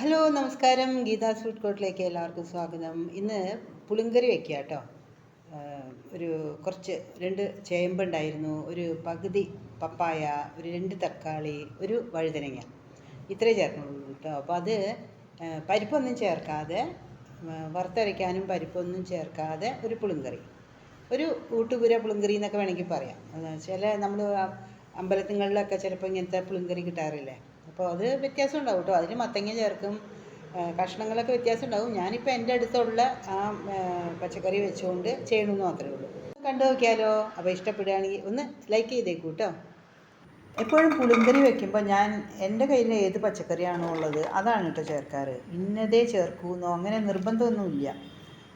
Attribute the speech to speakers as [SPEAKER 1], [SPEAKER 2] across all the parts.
[SPEAKER 1] Hello നമസ്കാരം. Gita food കോർട്ടിലേക്ക് എല്ലാവർക്കും സ്വാഗതം. ഇന്ന് പുളിങ്കറി വെക്കുക കേട്ടോ. ഒരു കുറച്ച് രണ്ട് ചേമ്പുണ്ടായിരുന്നു ഒരു പകുതി പപ്പായ ഒരു രണ്ട് തക്കാളി ഒരു വഴുതനങ്ങ. ഇത്രേ ചേർക്കുള്ളൂ കേട്ടോ. അപ്പോൾ അത് പരിപ്പൊന്നും ചേർക്കാതെ വറുത്തരയ്ക്കാനും പരിപ്പൊന്നും ചേർക്കാതെ ഒരു പുളിങ്കറി. ഒരു ഊട്ടുപുര പുളിങ്കറി എന്നൊക്കെ വേണമെങ്കിൽ പറയാം. ചില നമ്മൾ അമ്പലത്തിങ്ങളിലൊക്കെ ചിലപ്പോൾ ഇങ്ങനത്തെ പുളിങ്കറി കിട്ടാറില്ലേ? അപ്പോൾ അത് വ്യത്യാസം ഉണ്ടാവും കേട്ടോ. അതിന് മത്തങ്ങ ചേർക്കും. കഷ്ണങ്ങളൊക്കെ വ്യത്യാസം ഉണ്ടാവും. ഞാനിപ്പോൾ എന്റെ അടുത്തുള്ള ആ, പച്ചക്കറി വെച്ചുകൊണ്ട് ചെയ്യണമെന്ന് മാത്രമേ ഉള്ളൂ. കണ്ടു നോക്കിയാലോ? അപ്പോൾ ഇഷ്ടപ്പെടുകയാണെങ്കിൽ ഒന്ന് ലൈക്ക് ചെയ്തേക്കൂ കേട്ടോ. എപ്പോഴും പുളിങ്കറി വെക്കുമ്പോൾ ഞാൻ എന്റെ കയ്യിൽ ഏത് പച്ചക്കറിയാണോ ഉള്ളത് അതാണ് കേട്ടോ ചേർക്കാറ്. ഇന്നതേ ചേർക്കൂന്നോ? അങ്ങനെ നിർബന്ധമൊന്നുമില്ല.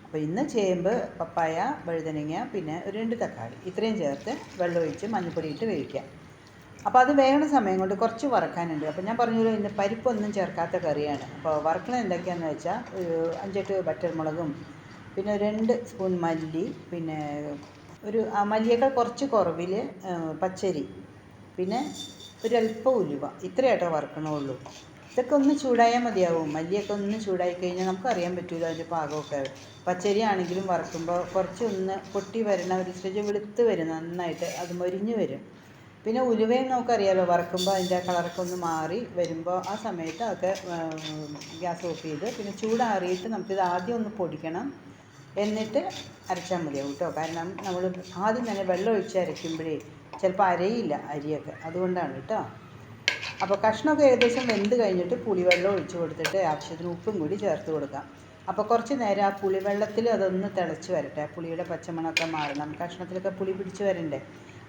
[SPEAKER 1] അപ്പോൾ ഇന്ന് ചേമ്പ് പപ്പായ വഴുതനങ്ങ പിന്നെ ഒരു രണ്ട് തക്കാളി. ഇത്രയും ചേർത്ത് വെള്ളമൊഴിച്ച് മഞ്ഞൾപ്പൊടി ഇട്ട് വേവിക്കാം. അപ്പോൾ അത് വേഗണ സമയം കൊണ്ട് കുറച്ച് വറക്കാനുണ്ട്. അപ്പോൾ ഞാൻ പറഞ്ഞു ഇതിന് പരിപ്പൊന്നും ചേർക്കാത്ത കറിയാണ്. അപ്പോൾ വറക്കണത് എന്തൊക്കെയാണെന്ന് വെച്ചാൽ ഒരു അഞ്ചെട്ട് ബട്ടർ മുളകും പിന്നെ രണ്ട് സ്പൂൺ മല്ലി പിന്നെ ഒരു മല്ലിയേക്കാൾ കുറച്ച് കുറവിൽ പച്ചരി പിന്നെ ഒരല്പം ഉലുവ. ഇത്രയായിട്ടോ വറക്കണുള്ളൂ. ഇതൊക്കെ ഒന്ന് ചൂടായാൽ മതിയാവും. മല്ലിയൊക്കെ ഒന്ന് ചൂടായി കഴിഞ്ഞാൽ നമുക്ക് അറിയാൻ പറ്റൂല അതിന്റെ പാകമൊക്കെ. പച്ചരി ആണെങ്കിലും വറക്കുമ്പോൾ കുറച്ച് ഒന്ന് പൊട്ടി വരണ ഒരു സ്റ്റേജ് വെളുത്ത് വരും നന്നായിട്ട് അത് മൊരിഞ്ഞ് വരും. പിന്നെ ഉലുവയും നമുക്കറിയാലോ വറക്കുമ്പോൾ അതിന്റെ കളറൊക്കെ ഒന്ന് മാറി വരുമ്പോൾ ആ സമയത്ത് അതൊക്കെ ഗ്യാസ് ഓഫ് ചെയ്ത് പിന്നെ ചൂടാറിയിട്ട് നമുക്കിത് ആദ്യം ഒന്ന് പൊടിക്കണം. എന്നിട്ട് അരച്ചാൽ മതിയാവും കേട്ടോ കാരണം നമ്മൾ ആദ്യം തന്നെ വെള്ളം ഒഴിച്ച് അരയ്ക്കുമ്പോഴേ ചിലപ്പോൾ അരയില്ല അരിയൊക്കെ. അതുകൊണ്ടാണ് കേട്ടോ അപ്പോൾ കഷ്ണമൊക്കെ ഏകദേശം വെന്ത് കഴിഞ്ഞിട്ട് പുളിവെള്ളം ഒഴിച്ച് കൊടുത്തിട്ട് ആവശ്യത്തിന് ഉപ്പും കൂടി ചേർത്ത് കൊടുക്കാം. അപ്പോൾ കുറച്ച് നേരം ആ പുളിവെള്ളത്തിൽ അതൊന്ന് തിളച്ച് വരട്ടെ. പുളിയുടെ പച്ചമണമൊക്കെ മാറണം. കഷ്ണത്തിലൊക്കെ പുളി പിടിച്ച് വരണ്ടേ?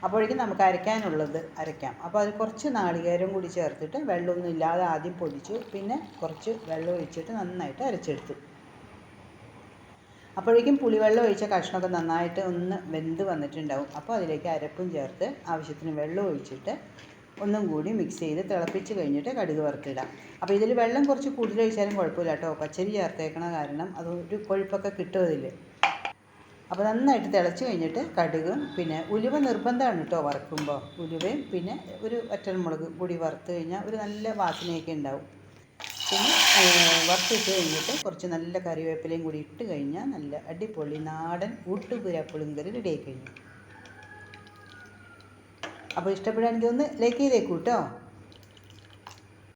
[SPEAKER 1] അപ്പോഴേക്കും നമുക്ക് അരയ്ക്കാനുള്ളത് അരയ്ക്കാം. അപ്പോൾ അത് കുറച്ച് നാളികേരം കൂടി ചേർത്തിട്ട് വെള്ളമൊന്നും ഇല്ലാതെ ആദ്യം പൊടിച്ചു പിന്നെ കുറച്ച് വെള്ളം ഒഴിച്ചിട്ട് നന്നായിട്ട് അരച്ചെടുത്തു. അപ്പോഴേക്കും പുളിവെള്ളം ഒഴിച്ച കഷ്ണമൊക്കെ നന്നായിട്ട് ഒന്ന് വെന്ത് വന്നിട്ടുണ്ടാവും. അപ്പോൾ അതിലേക്ക് അരപ്പും ചേർത്ത് ആവശ്യത്തിന് വെള്ളം ഒഴിച്ചിട്ട് ഒന്നും കൂടി മിക്സ് ചെയ്ത് തിളപ്പിച്ച് കഴിഞ്ഞിട്ട് കടുക് വറുത്തിടാം. അപ്പോൾ ഇതിൽ വെള്ളം കുറച്ച് കൂടുതൽ ഒഴിച്ചാലും കുഴപ്പമില്ല കേട്ടോ. പച്ചരി ചേർത്തേക്കണ കാരണം അത് ഒരു കൊഴുപ്പൊക്കെ കിട്ടും അതിൽ അപ്പോൾ നന്നായിട്ട് തിളച്ച് കഴിഞ്ഞിട്ട് കടുകും പിന്നെ ഉലുവ നിർബന്ധമാണ് കേട്ടോ വറുക്കുമ്പോൾ ഉലുവയും പിന്നെ ഒരു വറ്റൽമുളക് കൂടി വറുത്ത് കഴിഞ്ഞാൽ ഒരു നല്ല വാസനയൊക്കെ ഉണ്ടാവും. പിന്നെ വറുത്തിട്ട് കഴിഞ്ഞിട്ട് കുറച്ച് നല്ല കറിവേപ്പിലയും കൂടി ഇട്ട് കഴിഞ്ഞാൽ നല്ല അടിപൊളി നാടൻ ഊട്ടുപുര പുളിങ്കറി ആയി കഴിഞ്ഞു. അപ്പോൾ ഇഷ്ടപ്പെടുകയാണെങ്കിൽ ഒന്ന് ലൈക്ക് ചെയ്തേക്കൂ കേട്ടോ